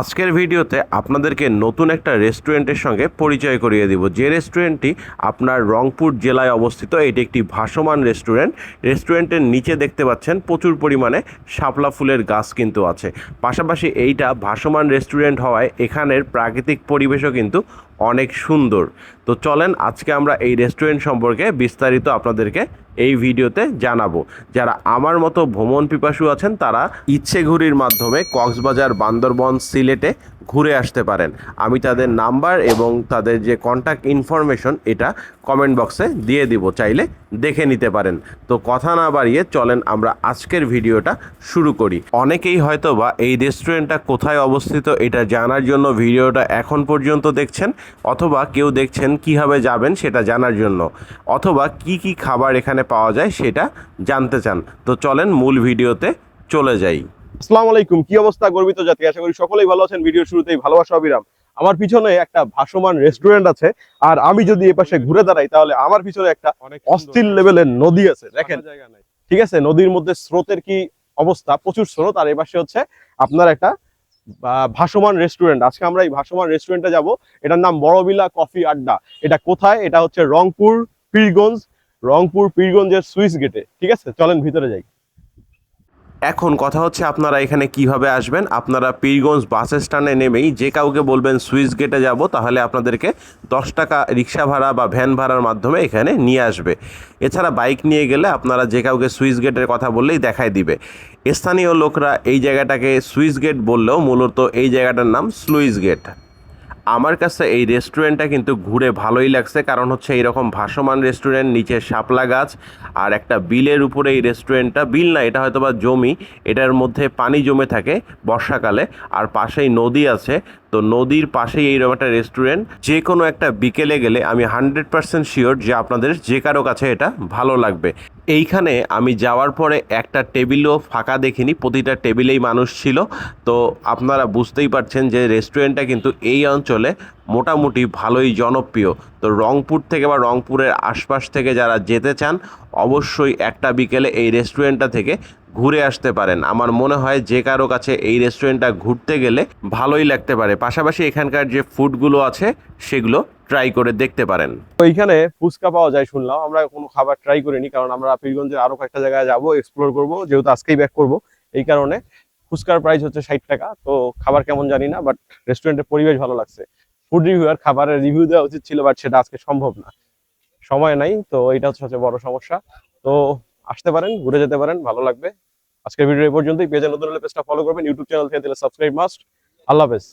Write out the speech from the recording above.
আজকের ভিডিওতে আপনাদেরকে নতুন একটা রেস্টুরেন্টের সঙ্গে পরিচয় করিয়ে দিব। যে রেস্টুরেন্টটি আপনার রংপুর জেলায় অবস্থিত, এটি একটি ভাসমান রেস্টুরেন্ট। রেস্টুরেন্টের নিচে দেখতে পাচ্ছেন, প্রচুর পরিমাণে শাপলা ফুলের গাছ কিন্তু আছে। পাশাপাশি এইটা ভাসমান রেস্টুরেন্ট হওয়ায় এখানের প্রাকৃতিক পরিবেশও কিন্তু অনেক সুন্দর। তো চলেন আজকে আমরা এই রেস্টুরেন্ট সম্পর্কে বিস্তারিত আপনাদেরকে এই ভিডিওতে জানাব। যারা আমার মতো ভ্রমণ পিপাসু আছেন, তারা ইচ্ছে ঘুরির মাধ্যমে কক্সবাজার, বান্দরবন, সিলেটে ঘুরে আসতে পারেন। আমি তাদের নাম্বার এবং তাদের যে কন্ট্যাক্ট ইনফরমেশন এটা কমেন্ট বক্সে দিয়ে দিব। চাইলে দেখে নিতে পারেন। তো কথা না বাড়িয়ে চলেন, আমরা আজকের ভিডিওটা শুরু করি। অনেকেই হয়তো বা এই রেস্টুরেন্টটা কোথায় অবস্থিত, এটা জানার জন্য ভিডিওটা এখন পর্যন্ত দেখছেন, অথবা কেউ দেখছেন কীভাবে যাবেন সেটা জানার জন্য, অথবা কি কি খাবার এখানে পাওয়া যায় সেটা জানতে চান। তো চলেন, মূল ভিডিওতে চলে যাই। আসসালামু আলাইকুম কি অবস্থা গর্বিত জাতি? আশা করি সকলেই ভালো আছেন। ভিডিওর শুরুতেই ভালোবাসা অবিরাম। আমার পিছনে একটা ভাসমান রেস্টুরেন্ট আছে আর আমি যদি এ পাশে ঘুরে দাঁড়াই তাহলে আমার পিছনে একটা অস্থির লেভেলের নদী আছে দেখেন। ঠিক আছে? নদীর মধ্যে স্রোতের কি অবস্থা? প্রচুর স্রোত আর এ পাশে হচ্ছে আপনার একটা ভাসমান রেস্টুরেন্ট আজকে আমরা এই ভাসমান রেস্টুরেন্টে যাব। এটার নাম বড়বিলা কফি আড্ডা। এটা কোথায়? এটা হচ্ছে রংপুর পীরগঞ্জ রংপুর পীরগঞ্জের সুইস গেটে। ঠিক আছে? চলেন ভিতরে যাই। এখন কথা হচ্ছে আপনারা এখানে কীভাবে আসবেন? আপনারা পীরগঞ্জ বাস স্ট্যান্ডে নেমেই যে কাউকে বলবেন সুইচ গেটে যাব, তাহলে আপনাদেরকে দশ টাকা রিক্সা ভাড়া বা ভ্যান ভাড়ার মাধ্যমে এখানে নিয়ে আসবে। এছাড়া বাইক নিয়ে গেলে আপনারা যে কাউকে সুইচ গেটের কথা বললেই দেখায় দিবে। স্থানীয় লোকরা এই জায়গাটাকে সুইচ গেট বললেও মূলত এই জায়গাটার নাম স্লুইস গেট। আমার কাছে এই রেস্টুরেন্টটা কিন্তু ঘুরে ভালোই লাগছে, কারণ হচ্ছে এইরকম ভাসমান রেস্টুরেন্ট নিচে শাপলা গাছ আর একটা বিলের উপরে এই রেস্টুরেন্টটা বিল না, এটা হয়তো বা জমি, এটার মধ্যে পানি জমে থাকে বর্ষাকালে, আর পাশেই নদী আছে। তো নদীর পাশেই এইরকম একটা রেস্টুরেন্ট যে কোনো একটা বিকেলে গেলে আমি হান্ড্রেড পার্সেন্ট শিওর যে আপনাদের যে কারও কাছে এটা ভালো লাগবে। এইখানে আমি যাওয়ার পরে একটা টেবিলও ফাঁকা দেখিনি, প্রতিটা টেবিলেই মানুষ ছিল। তো আপনারা বুঝতেই পারছেন যে রেস্টুরেন্টটা কিন্তু এই অঞ্চলে মোটামুটি ভালোই জনপ্রিয়। তো রংপুর থেকে বা রংপুরের আশপাশ থেকে যারা যেতে চান, অবশ্যই একটা বিকেলে এই রেস্টুরেন্টটা থেকে ঘুরে আসতে পারেন। আমার মনে হয় যে কারও কাছে এই রেস্টুরেন্টটা ঘুরতে গেলে ভালোই লাগতে পারে। পাশাপাশি এখানকার যে ফুডগুলো আছে, সেগুলো ট্রাই করে দেখতে পারেন। তো এইখানে ফুচকা পাওয়া যায় শুনলাম, আমরা কোনো খাবার ট্রাই করিনি, কারণ আমরা পীরগঞ্জের আরও কয়েকটা জায়গায় যাব এক্সপ্লোর করব, যেহেতু আজকেই ব্যাক করব, এই কারণে ফুচকার প্রাইস হচ্ছে ষাট টাকা, তো খাবার কেমন জানি না বাট রেস্টুরেন্টের পরিবেশ ভালো লাগছে। ফুড রিভিউয়ার খাবারের রিভিউ দেওয়া উচিত ছিল বাট সেটা আজকে সম্ভব না। সময় নাই, তো এটা হচ্ছে সবচেয়ে বড় সমস্যা। তো আসতে পারেন, ঘুরে যেতে পারেন, ভালো লাগবে। আজকের ভিডিও এই পর্যন্তই। পেজে নতুন হলে পেজটা ফলো করবেন ইউটিউব চ্যানেল থেকে দিলে সাবস্ক্রাইব মাস্ট আল্লাহ হাফেজ।